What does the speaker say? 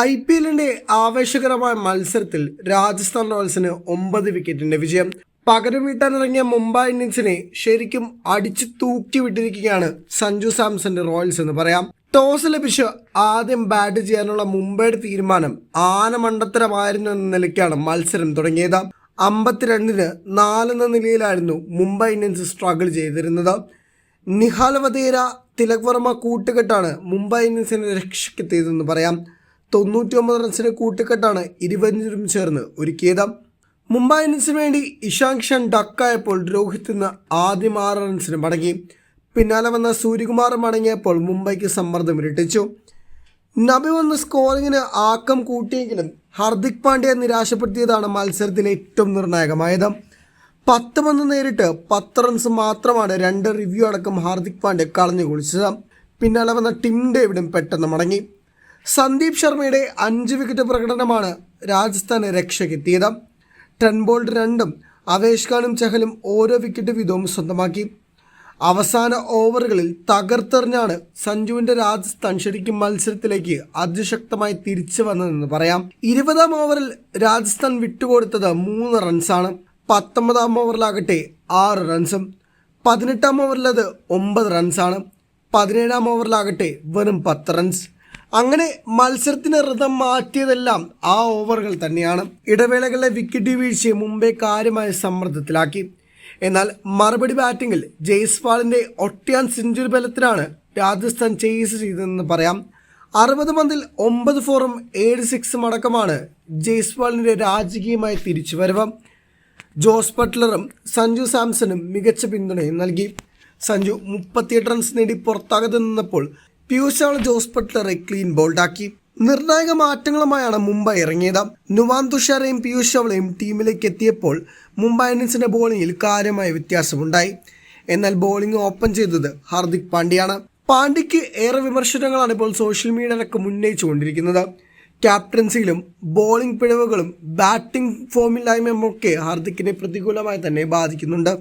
I P എല്ലിന്റെ ആവേശകരമായ മത്സരത്തിൽ രാജസ്ഥാൻ റോയൽസിന് ഒമ്പത് വിക്കറ്റിന്റെ വിജയം. പകരം വീട്ടാനിറങ്ങിയ മുംബൈ ഇന്ത്യൻസിനെ ശരിക്കും അടിച്ചു തൂക്കി വിട്ടിരിക്കുകയാണ് സഞ്ജു സാംസന്റെ റോയൽസ് എന്ന് പറയാം. ടോസ് ലഭിച്ച് ആദ്യം ബാറ്റ് ചെയ്യാനുള്ള മുംബൈയുടെ തീരുമാനം ആനമണ്ടത്തരമായിരുന്നു എന്ന നിലയ്ക്കാണ് മത്സരം തുടങ്ങിയത്. അമ്പത്തിരണ്ടിന് നാലെന്ന നിലയിലായിരുന്നു മുംബൈ ഇന്ത്യൻസ് സ്ട്രഗിൾ ചെയ്തിരുന്നത്. നിഹാൽ വധേര തിലക് വർമ്മ കൂട്ടുകെട്ടാണ് മുംബൈ ഇന്ത്യൻസിനെ രക്ഷയ്ക്കെത്തിയതെന്ന് പറയാം. തൊണ്ണൂറ്റി ഒമ്പത് റൺസിന് കൂട്ടുകെട്ടാണ് ഇരുവരും ചേർന്ന് ഒരുക്കിയത്. മുംബൈ ഇന്ത്യൻസിന് വേണ്ടി ഇഷാങ് കിഷൻ ഡക്കായപ്പോൾ രോഹിത് ഇന്ന് ആദ്യം ആറ് റൺസിന് മടങ്ങി. പിന്നാലെ വന്ന സൂര്യകുമാർ മടങ്ങിയപ്പോൾ മുംബൈക്ക് സമ്മർദ്ദം ഇരട്ടിച്ചു. നബി വന്ന് സ്കോറിങ്ങിന് ആക്കം കൂട്ടിയെങ്കിലും ഹർദിക് പാണ്ഡ്യ നിരാശപ്പെടുത്തിയതാണ് മത്സരത്തിലെ ഏറ്റവും നിർണായകമായത്. പത്ത് പന്ത് നേരിട്ട് പത്ത് റൺസ് മാത്രമാണ് രണ്ട് റിവ്യൂ അടക്കം ഹാർദിക് പാണ്ഡ്യ കളഞ്ഞു കുളിച്ചത്. പിന്നാലെ വന്ന ടിം ഡേവിഡും പെട്ടെന്ന് മടങ്ങി. സന്ദീപ് ശർമ്മയുടെ അഞ്ച് വിക്കറ്റ് പ്രകടനമാണ് രാജസ്ഥാന് രക്ഷയ്ക്കെത്തിയത് ടെൻ രണ്ടും അവേഷ് ഖാനും ചഹലും ഓരോ വിക്കറ്റ് വീതവും സ്വന്തമാക്കി. അവസാന ഓവറുകളിൽ തകർത്തെറിഞ്ഞാണ് സഞ്ജുവിന്റെ രാജസ്ഥാൻ ശരിക്കും മത്സരത്തിലേക്ക് അതിശക്തമായി തിരിച്ചു വന്നതെന്ന് പറയാം. ഇരുപതാം ഓവറിൽ രാജസ്ഥാൻ വിട്ടുകൊടുത്തത് മൂന്ന് റൺസാണ് പത്തൊമ്പതാം ഓവറിലാകട്ടെ ആറ് റൺസും. പതിനെട്ടാം ഓവറിലത് ഒമ്പത് റൺസാണ് പതിനേഴാം ഓവറിലാകട്ടെ വെറും പത്ത് റൺസ്. അങ്ങനെ മത്സരത്തിന് ഋതം മാറ്റിയതെല്ലാം ആ ഓവറുകൾ തന്നെയാണ്. ഇടവേളകളിലെ വിക്കറ്റ് വീഴ്ചയെ മുംബൈ കാര്യമായ സമ്മർദ്ദത്തിലാക്കി. എന്നാൽ മറുപടി ബാറ്റിംഗിൽ ജയ്സ്വാളിന്റെ ഒട്ടിയാൻ സെഞ്ചുറി ബലത്തിലാണ് രാജസ്ഥാൻ ചേസ് ചെയ്തതെന്ന് പറയാം. അറുപത് പന്തിൽ ഒമ്പത് ഫോറും ഏഴ് സിക്സും അടക്കമാണ് ജയ്സ്വാളിന്റെ രാജകീയമായ തിരിച്ചുവരവ്. ജോസ് ബട്ട്ലറും സഞ്ജു സാംസണും മികച്ച പിന്തുണയും നൽകി. സഞ്ജു മുപ്പത്തിയെട്ട് റൺസ് നേടി പുറത്താകത്ത് നിന്നപ്പോൾ പീയൂഷ് ചാവള ജോസ് ബട്ട്ലറെ ക്ലീൻ ബോൾഡാക്കി നിർണായക മാറ്റങ്ങളുമായാണ് മുംബൈ ഇറങ്ങിയത്. നുവാൻ തുഷാരയും പീയൂഷ് ചവളയും ടീമിലേക്ക് എത്തിയപ്പോൾ മുംബൈ ഇന്ത്യൻസിന്റെ ബോളിംഗിൽ കാര്യമായ വ്യത്യാസമുണ്ടായി. എന്നാൽ ബോളിംഗ് ഓപ്പൺ ചെയ്തത് ഹാർദിക് പാണ്ഡ്യയാണ്. പാണ്ഡ്യയ്ക്ക് ഏറെ വിമർശനങ്ങളാണ് ഇപ്പോൾ സോഷ്യൽ മീഡിയയിലൊക്കെ ഉന്നയിച്ചുകൊണ്ടിരിക്കുന്നത് ക്യാപ്റ്റൻസിയിലും ബോളിംഗ് പിഴവുകളും ബാറ്റിംഗ് ഫോമില്ലായ്മയും ഒക്കെ ഹാർദിക്കിനെ പ്രതികൂലമായി തന്നെ ബാധിക്കുന്നുണ്ട്.